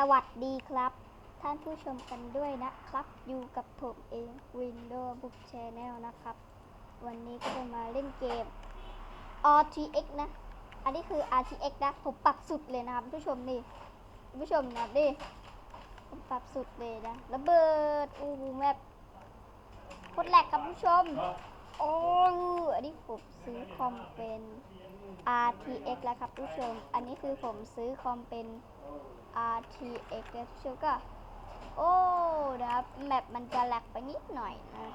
สวัสดีครับ ท่านผู้ชมกันด้วยนะครับ อยู่กับผมเอง Windows Book Channel นะครับ วันนี้ก็จะมาเล่นเกม RTX นะ อันนี้คือ RTX นะ ผมปรับสุดเลยนะครับผู้ชมนี่ผู้ชมนะดิผมปรับสุดเลยนะระเบิดอู้หูแมปโคตรแหลกครับผู้ชม โอ้อันนี้ผมซื้อคอมเป็น RTX แล้วครับผู้ชม อันนี้คือผมซื้อคอมเป็น RTX แล้วผู้ชมก็ โอ้นะครับแมปมันจะแหลกไปนิดหน่อยนะ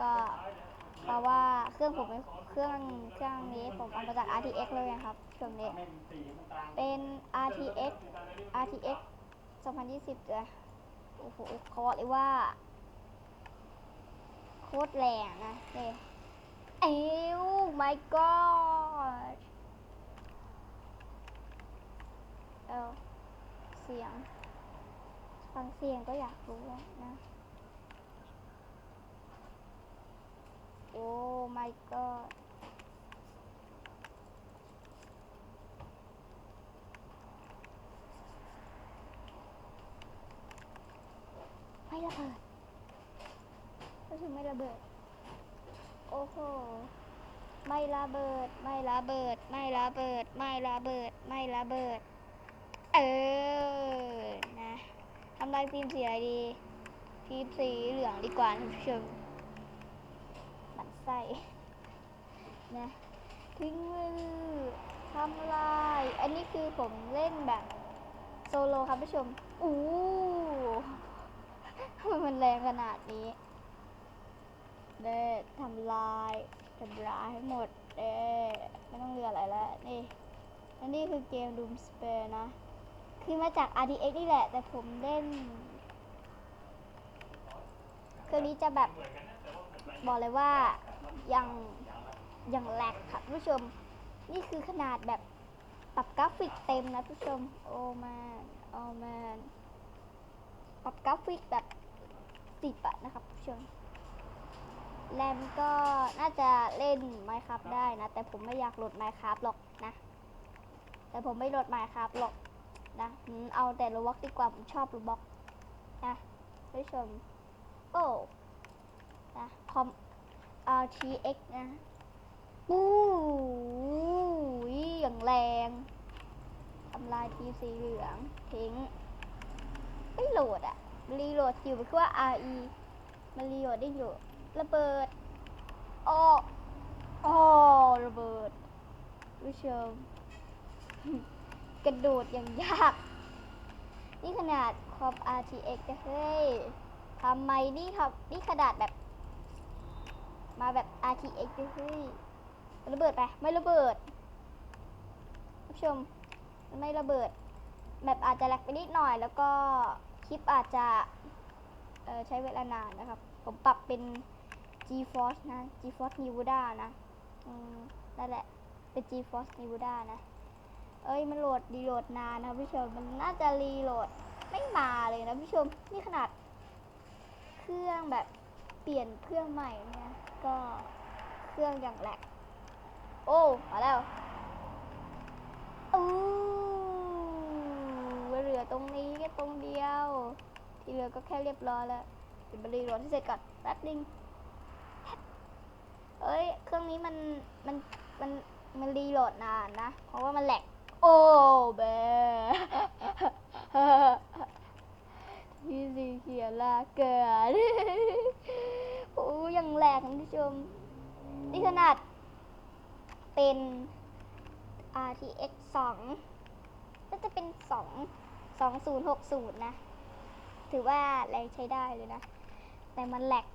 ก็เพราะว่าเครื่องผมเป็นเครื่องเครื่องนี้ผมเอามาจาก RTX เลยนะครับช่วงนี้ เป็น RTX RTX 2020จ้ะโอ้โหเขาบอกเลยว่าโคตรแรงนะนี่เอ้ว my god เออ เสียง ฟังเสียงก็อยากรู้นะ โอ้ my god ไม่ระเบิดก็คือไม่ระเบิด โอ้โห ไม่ระเบิด ไม่ระเบิด ไม่ระเบิด ไม่ระเบิด ไม่ระเบิด เออ นะทำลายทีมสีอะไรดีทีมสีเหลืองดีกว่าท่านผู้ชมหมันไส้นะทิ้งมือทำลาย อันนี้คือผมเล่นแบบ โซโลครับผู้ชม อู้ทำไมมันแรงขนาดนี้เด้ทำลายทำลายให้หมดเด้ไม่ต้องเหลืออะไรแล้ว นี่ อันนี้คือเกม Doom Spare นะ คือมาจาก RTX นี่แหละ แต่ผมเล่นเครื่องนี้จะแบบบอกเลยว่ายังยังแหลกค่ะผู้ชม นี่คือขนาดแบบปรับกราฟิกเต็มนะผู้ชม โอ้มนโอ้มนปรับกราฟิกแบบสิบอะนะครับผู้ชมแรมก็น่าจะเล่น Minecraft ได้นะ แต่ผมไม่อยากโหลด Minecraft หรอกนะ แต่ผมไม่โหลด Minecraft หรอก นะเอาแต่ Roblox ดีกว่าผมชอบ Roblox นะผู้ชมโอ้นะคอม RTX นะปู้ยอย่างแรงทำลายทีสีเหลืองทิ้งไม่โหลดอะรีโหลดอยู่มันคือว่า RE มันรีโหลดได้อยู่ระเบิดโอ้โอ้ระเบิดผู้ชม กระโดดอย่างยาก นี่ขนาดคอม RTX จะเฮ้ยทำไมนี่ทำนี่ขนาดแบบ มาแบบ RTX จะเฮ้ยระเบิดไป ไม่ระเบิดผู้ชมมันไม่ระเบิด แบบอาจจะแลกไปนิดหน่อย แล้วก็คลิปอาจจะใช้เวลานานนะครับ ผมปรับเป็น GeForce นะ GeForce Nevada นะนั่นแหละ เป็น GeForce Nevada นะ เอ้ยมันโหลดดีโหลดนานนะผู้ชมมันน่าจะรีโหลดไม่มาเลยนะผู้ชมนี่ขนาด เครื่องแบบเปลี่ยนเครื่องใหม่เนี่ยก็เครื่องอย่างแหลกโอ้มาแล้วอู้เหลือตรงนี้แค่ตรงเดียว ที่เหลือก็แค่เรียบร้อยแล้วเดี๋ยวมารีโหลดให้เสร็จก่อนแป๊บนึงเอ้ยเครื่องนี้มันมันมันมันรีโหลดนานนะ เพราะว่ามันแหลก โอ้แบยี่สีเขียนลาเกิดโอ้ยังแหลกคุณผู้ชม นี่ขนาด เป็น RTX 2 ก็จะเป็น 2 2060 นะ ถือว่าแรงใช้ได้เลยนะ แต่มันแหลก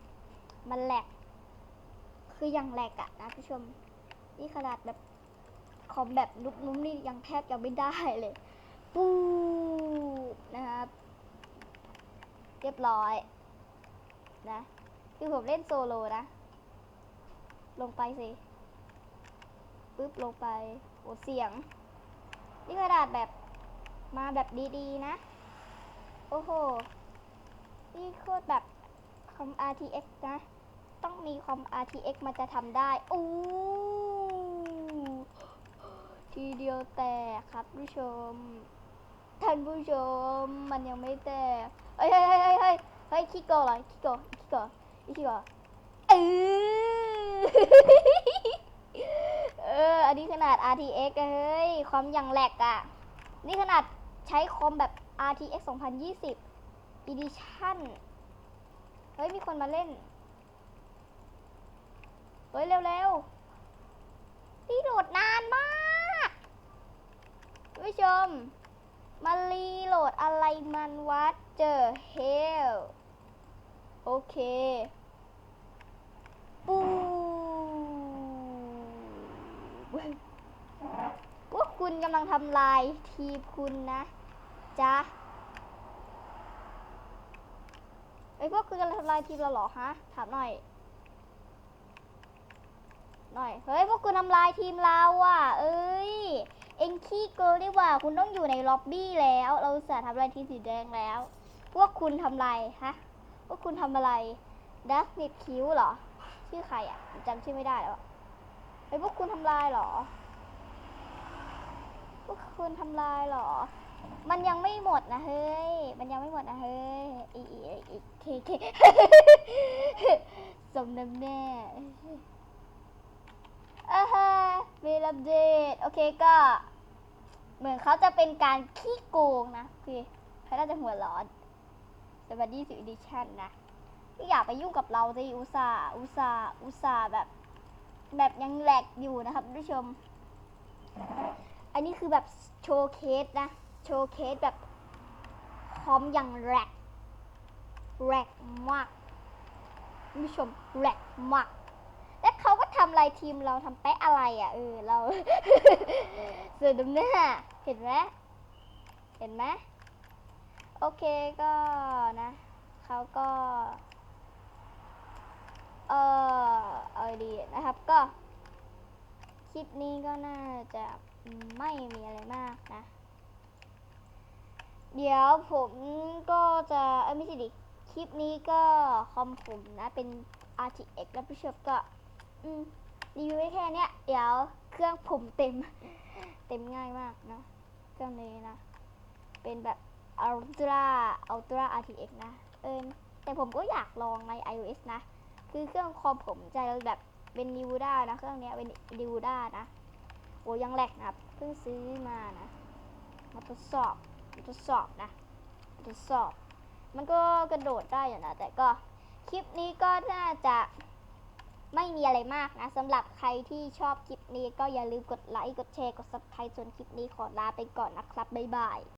มันแหลก คือยังแหลกอะนะผู้ชม นี่ขนาดแบบ คอมแบบนุบนุ่มนี่ยังแทบจะไม่ได้เลย ปูนะครับ เรียบร้อย นะคือผมเล่นโซโลนะ ลงไปสิปึ๊บลงไปโอ้เสียง นี่กระดาษแบบมาแบบดีๆ นะ โอ้โห นี่โคตรแบบคอม RTX นะ ต้องมีคอม RTX มันจะทำได้ อู้ ทีเดียวแตกครับผู้ชม ท่านผู้ชมมันยังไม่แตกเฮ้ยเฮ้ยเฮ้ยเฮ้ยเฮ้ยเฮ้ยขี้โกงเหรอขี้โกงขี้โกงอีขี้โกงเออเอออันนี้ขนาด RTX เฮ้ยคอมย่างแหลกอะ นี่ขนาดใช้คอมแบบ RTX 2020 Edition เฮ้ย มีคนมาเล่น เฮ้ย เร็วๆนี่โหลดนานมาก ผู้ชม มารีโหลดอะไรมันวัดเจอเฮลโอเค ปูพวกคุณกำลังทำลายทีมคุณนะจ๊ะไอ้พวกคุณกำลังทำลายทีมเราเหรอฮะ ถามหน่อย หน่อย เฮ้ย พวกคุณทำลายทีมเราอะ เอ้ย เอ็งขี้เกินดีกว่า คุณต้องอยู่ในล็อบบี้แล้ว เราสาทำลายทีสีแดงแล้ว พวกคุณทำลายฮะ พวกคุณทำอะไรดักเน็ตคิวเหรอ ชื่อใครอะจำชื่อไม่ได้แล้วอะเฮ้ยพวกคุณทำลายเหรอ พวกคุณทำลายเหรอ มันยังไม่หมดนะเฮ้ย มันยังไม่หมดนะเฮ้ย อีอีอีเคเคสมน้ำแน่อ่า ฮะมีอัปเดตโอเคก็ เหมือนเขาจะเป็นการขี้โกงนะคือเขาน่าจะหัวร้อนแต่บัดดี้สิดิชั่นนะไม่อยากไปยุ่งกับเราสิอุตส่าอุตส่าอุตส่าแบบ แบบยังแหลกอยู่นะครับท่านผู้ชม อันนี้คือแบบโชว์เคสนะ โชว์เคสแบบคอมอย่างแหลกแหลกมากท่านผู้ชมแหลกมากและเขา ทำลายทีมเราทำแปะอะไรอะเออเราเสือดำหน้าเห็นไหมเห็นไหมโอเคก็นะเขาก็เออเอาดีนะครับก็ คลิปนี้ก็น่าจะไม่มีอะไรมากนะ เดี๋ยวผมก็จะเอ้ยไม่ใช่ดิคลิปนี้ก็คอมผมนะเป็น RTX แล้วผู้ชมก็ อืมรีวิวไว้แค่เนี้ยเดี๋ยวเครื่องผมเต็ม เต็มง่ายมากนะเครื่องนี้นะ เป็นแบบ Ultra Ultra RTX นะ เออแต่ผมก็อยากลองใน iOS นะ คือเครื่องคอมผมจะแบบเป็น n ิวด้านะ เครื่องเนี้ยเป็น n ิวด้านะ โอ้ยังแหลกนะเพิ่งซื้อมานะ มาทดสอบมาทดสอบนะมาทดสอบ มันก็กระโดดได้อยู่นะ แต่ก็คลิปนี้ก็น่าจะ ไม่มีอะไรมากนะสำหรับใครที่ชอบคลิปนี้ก็อย่าลืมกดไลค์ กดแชร์ กด subscribe ส่วนคลิปนี้ขอลาไปก่อนนะครับ บ๊ายบาย